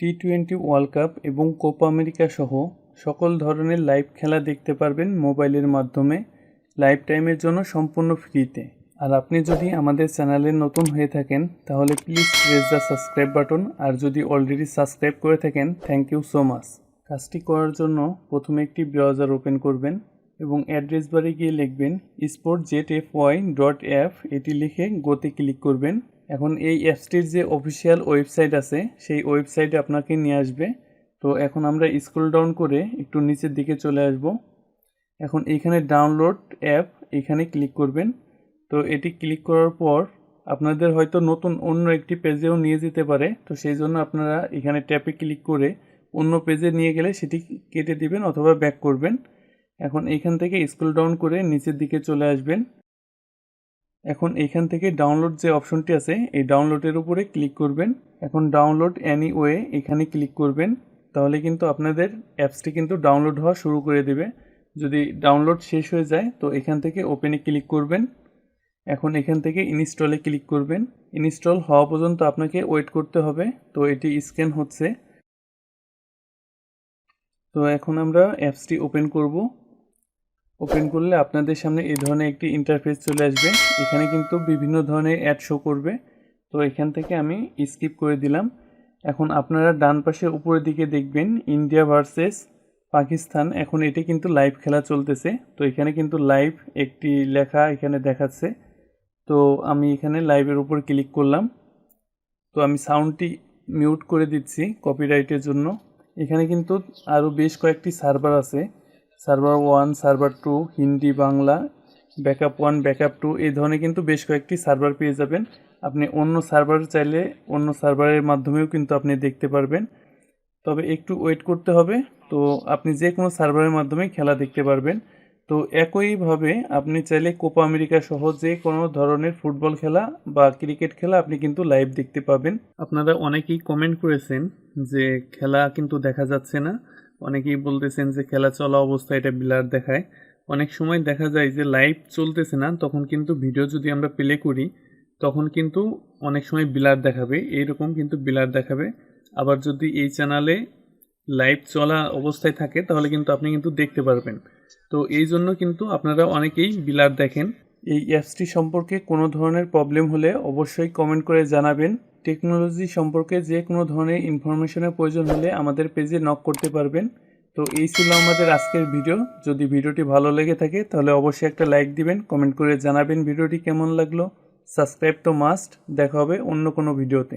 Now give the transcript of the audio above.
টি twenty world cup এবং Copa America সহ সকল ধরনের লাইভ খেলা দেখতে পারবেন মোবাইলের মাধ্যমে। লাইভ টাইমের জন্য সম্পূর্ণ ফ্রিতে আর আপনি যদি আমাদের চ্যানেলে নতুন হয়ে থাকেন, তাহলে please press the subscribe button আর যদি অলরেডি সাবস্ক্রাইব করে থাকেন থ্যাংক ইউ সো মাচ কাজটি করার জন্য প্রথমে একটি ব্রাউজার ওপেন করবেন এবং অ্যাড্রেস বারে গিয়ে লিখবেন sport jet F Y dot app এটি লিখে গোতে ক্লিক করবেন। এখন এই অ্যাপসটির যে অফিসিয়াল ওয়েবসাইট আছে, সেই ওয়েবসাইটে আপনাকে নিয়ে আসবে। তো এখন আমরা স্ক্রল ডাউন করে একটু নিচের দিকে চলে আসব। এখন এখানে ডাউনলোড অ্যাপ এখানে ক্লিক করবেন। তো এটি ক্লিক করার পর আপনাদের হয়তো নতুন অন্য একটি পেজেও নিয়ে যেতে পারে। তো সেই জন্য আপনারা এখানে ট্যাপে ক্লিক করে অন্য পেজে নিয়ে গেলে সেটি কেটে দিবেন অথবা ব্যাক করবেন। এখন এইখান থেকে স্ক্রল ডাউন করে নিচের দিকে চলে আসবেন। এখন এইখান থেকে ডাউনলোড যে অপশনটি আছে, এই ডাউনলোডের উপরে ক্লিক করবেন। এখন ডাউনলোড অ্যানি ওয়ে এখানে ক্লিক করবেন। তাহলে কিন্তু আপনাদের অ্যাপসটি কিন্তু ডাউনলোড হওয়া শুরু করে দেবে। যদি ডাউনলোড শেষ হয়ে যায়, তো এখান থেকে ওপেনে ক্লিক করবেন। এখন এখান থেকে ইনস্টলে ক্লিক করবেন। ইনস্টল হওয়া পর্যন্ত আপনাকে ওয়েট করতে হবে। তো এটি স্ক্যান হচ্ছে। তো এখন আমরা অ্যাপসটি ওপেন করব। ওপেন করলে আপনাদের সামনে এই ধরনের একটি ইন্টারফেস চলে আসবে। এখানে কিন্তু বিভিন্ন ধরনের অ্যাড শো করবে। তো এখান থেকে আমি স্কিপ করে দিলাম। এখন আপনারা ডান পাশে উপরের দিকে দেখবেন ইন্ডিয়া ভার্সেস পাকিস্তান এখন এটি কিন্তু লাইভ খেলা চলতেছে। তো এখানে কিন্তু লাইভ একটি লেখা এখানে দেখাচ্ছে। তো আমি এখানে লাইভের উপর ক্লিক করলাম। তো আমি সাউন্ডটি মিউট করে দিচ্ছি কপিরাইটের জন্য। এখানে কিন্তু আরও বেশ কয়েকটি সার্ভার আছে। Server one, server two, Hindi, Bangla, backup one, backup two, এই ধরনের কিন্তু বেশ কয়েকটি সার্ভার পেয়ে যাবেন। আপনি অন্য সার্ভার চাইলে অন্য সার্ভারের মাধ্যমেও কিন্তু আপনি দেখতে পারবেন। তবে একটু ওয়েট করতে হবে। তো আপনি যে কোনো সার্ভারের মাধ্যমে খেলা দেখতে পারবেন। তো একইভাবে আপনি চাইলে কোপা আমেরিকা সহ যে কোনো ধরনের ফুটবল খেলা বা ক্রিকেট খেলা আপনি কিন্তু লাইভ দেখতে পাবেন। আপনারা অনেকেই কমেন্ট করেছেন যে খেলা কিন্তু দেখা যাচ্ছে না। অনেকেই বলতেছেন যে খেলা চলা অবস্থায় এটা বিলার দেখায়। অনেক সময় দেখা যায় যে লাইভ চলতেছে না, তখন কিন্তু ভিডিও যদি আমরা প্লে করি, তখন কিন্তু অনেক সময় বিলার দেখাবে, এইরকম কিন্তু বিলার দেখাবে। আবার যদি এই চ্যানেলে লাইভ চলা অবস্থায় থাকে, তাহলে কিন্তু আপনি কিন্তু দেখতে পারবেন। তো এই জন্য কিন্তু আপনারা অনেকেই বিলার দেখেন। এই অ্যাপসটি সম্পর্কে কোনো ধরনের প্রবলেম হলে অবশ্যই কমেন্ট করে জানাবেন। টেকনোলজি সম্পর্কে যে কোনো ধরনের ইনফরমেশনের প্রয়োজন হলে আমাদের পেজে নক করতে পারবেন। তো এই ছিল আমাদের আজকের ভিডিও। যদি ভিডিওটি ভালো লেগে থাকে, তাহলে অবশ্যই একটা লাইক দিবেন কমেন্ট করে জানাবেন ভিডিওটি কেমন লাগল। সাবস্ক্রাইব তো মাস্ট দেখা হবে অন্য কোনো ভিডিওতে।